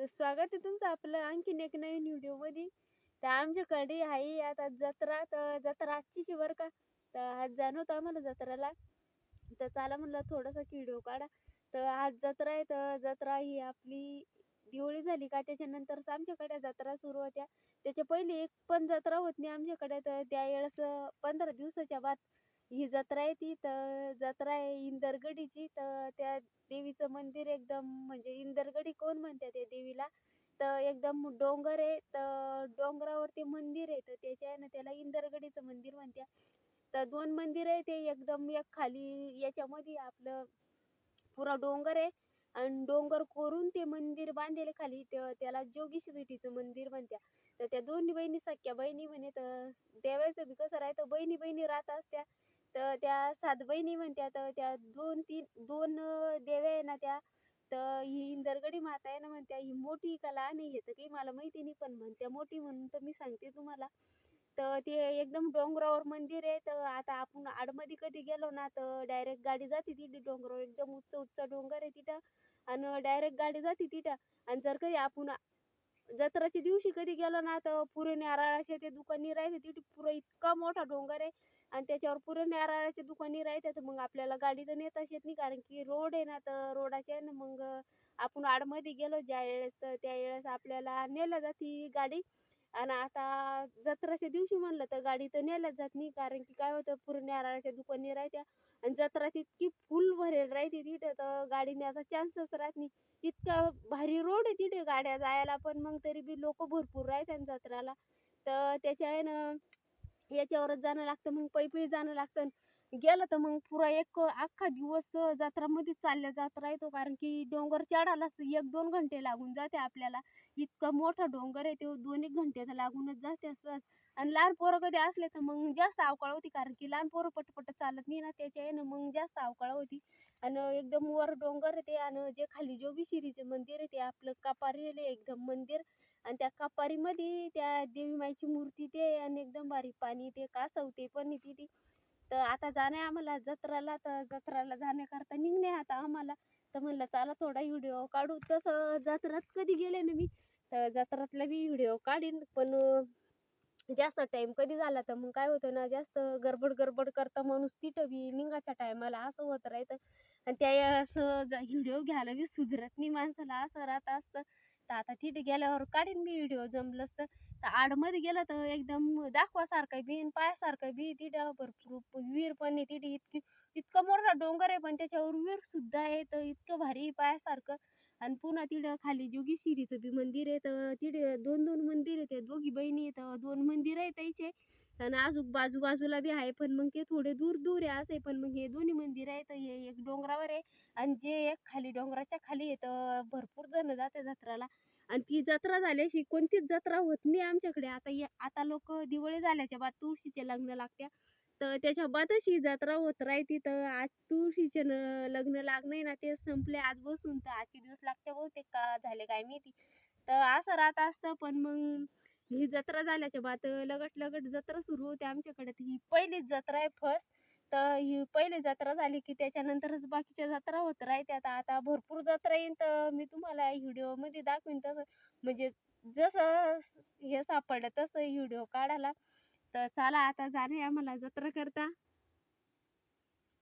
तर स्वागत आहे तुमचं आपलं आणखीन एक नवीन व्हिडिओमध्ये तर आमच्याकडे आहे आता जत्रा. तर जत्रा आजची आहे का. तर आज जाणं आम्हाला जत्राला. तर चला म्हणलं थोडासा व्हिडिओ काढा. तर आज जत्रा आहे. तर जत्रा ही आपली दिवाळी झाली का? त्याच्यानंतरच आमच्याकडे जत्रा सुरू होत्या. त्याच्या पहिले एक पण जत्रा होत नाही आमच्याकडे. तर त्यावेळेस पंधरा दिवसाच्या बाद ही जत्रा आहे ती तर जत्रा आहे इंदरगडीची. तर त्या देवीचं मंदिर एकदम म्हणजे इंदरगडी कोण म्हणतात त्या देवीला? तर एकदम डोंगर आहे तर डोंगरावरती मंदिर आहे तर त्याच्या आहे ना त्याला इंदरगडीचं मंदिर म्हणतात. तर दोन मंदिर आहे ते एकदम एक खाली याच्यामध्ये आपलं पुरा डोंगर आहे. आणि डोंगर कोरून ते मंदिर बांधलेले खाली ते- त्याला जोगेश्वरीचं मंदिर म्हणत्या तर त्या दोन्ही बहिणी सख्या बहिणी म्हणे तर देवाचं बी कसं राहतं बहिणी बहिणी राहत असत्या. तर त्या सात बहिणी म्हणत्या तर त्या दोन तीन दोन देव्या आहे ना त्या तर ही इंदरगडी माता आहे ना म्हणत्या ही मोठी का लहान आहे तर काही मला माहिती नाही पण म्हणत्या मोठी म्हणून तर मी सांगते तुम्हाला. तर ते एकदम डोंगरावर मंदिर आहे तर आता आपण आडमध्ये कधी गेलो ना तर डायरेक्ट गाडी जाते तिथे डोंगरावर एकदम उच्च उच्च डोंगर आहे तिथं. आणि डायरेक्ट गाडी जाते तिथं. आणि जर कधी आपण जत्राच्या दिवशी कधी गेलो ना तर पुरे नारळाचे ते दुकानी राहते तिथे पुरं इतका मोठा डोंगर आहे आणि त्याच्यावर पुरं नारळाचे दुकानी राहते तर मग आपल्याला गाडी तर नेताच येत नाही कारण की रोड आहे ना तर रोडाचे आहे ना मग आपण आडमध्ये गेलो ज्या वेळेस तर त्या वेळेस आपल्याला नेलं जाते गाडी. आणि आता जत्राच्या दिवशी म्हणलं तर गाडी तर नेल्याच जात नाही कारण की काय होतं पुरं नारळाच्या दुकानी राहत्या आणि जत्रा तितकी फुल भरेल राहते तिथं तर गाडी न्यायचा चान्सच राहत नाही. इतका भारी रोड आहे तिथे गाड्या जायला पण मग तरी बी लोक भरपूर राहतात जत्राला. तर त्याच्या आहे ना याच्यावरच जाणं लागतं मग पै पै जाणं लागतं. गेलं तर मग पुरा एक अख्खा दिवस जत्रामध्येच चालल्या जात राहतो कारण की डोंगर चढायलाच एक दोन घंटे लागून जाते आपल्याला. इतका मोठा डोंगर आहे तो दोन एक घंटे तर लागूनच जाते असं. आणि लहान पोरं कधी असले तर मग जास्त अवकाळ होती कारण की लहान पोरं पटपट चालत नाही ना त्याच्या आहे ना मग जास्त अवकाळ होती. आणि एकदम वर डोंगर ते आणि जे खाली जोगेश्वरीचे मंदिर आहे ते आपलं कपारीले एकदम मंदिर. आणि त्या कपारीमध्ये त्या देवी माईची मूर्ती ते आणि एकदम भारी पाणी ते कासवते पण ती तिथे. तर आता जाणे आम्हाला जत्राला तर जत्राला जाण्याकरता निघणे आता आम्हाला. तर म्हणलं चला थोडा व्हिडिओ काढू. तसं जत्रात कधी गेले ना मी तर जत्रातला बी व्हिडिओ काढीन. पण जास्त टाईम कधी झाला तर मग काय होतं ना जास्त गडबड गडबड करता माणूस तिथं बी निघाच्या टायमाला असं होत राहतं. आणि त्या असं व्हिडिओ घ्यायला बी सुधरत नाही माणसाला. असं राहत असतं. तर आता तिथे गेल्यावर काढीन मी व्हिडिओ जमलंच तर. तर आडमध्ये गेलं तर एकदम दाखवासारखं बी आणि पायासारखं बी. तिथं भरपूर विहीर पण आहे तिथे इतकी इतकं मोठा डोंगर आहे पण त्याच्यावर विहीर सुद्धा आहे तर इतकं भारी आहे पायासारखं. आणि पुन्हा तिथं खाली जोगेश्वरीचं बी मंदिर आहे तर तिथे दोन दोन मंदिर आहे. ते दोघी बहिणी आहेत. दोन मंदिर आहे त्याचे. आणि अजून बाजूबाजूला बी आहे पण मग ते थोडे दूर दूर आहे असे पण मग हे दोन्ही मंदिर आहे तर हे एक डोंगरावर आहे आणि जे एक खाली डोंगराच्या खाली आहे तर भरपूर जण जाते जत्राला. आणि ती जत्रा झाल्याशी कोणतीच जत्रा होत नाही आमच्याकडे. आता ये आता लोक दिवाळी झाल्याच्या बाद तुळशीचे लग्न लागत्या. तर त्याच्या बादच ही जत्रा होत राहते तर आज तुळशीचे न- लग्न लागणे ना ते संपले आज बसून. तर आजचे दिवस लागते बहुतेक का झाले काय माहिती. तर असं राहत असतं पण मग ही जत्रा झाल्याच्या बाद लगट लगट जत्रा सुरू होते आमच्याकडे. तर ही पहिलीच जत्रा आहे फर्स्ट. तर ही पहिली जत्रा झाली की त्याच्यानंतरच बाकीच्या जत्रा होत राहत्यात आता भरपूर जत्रा येईन. तर मी तुम्हाला व्हिडिओमध्ये दाखवीन तसं. म्हणजे जसं हे सापडलं तसं व्हिडिओ काढायला. तर चला आता जाणे आम्हाला जत्रा करता.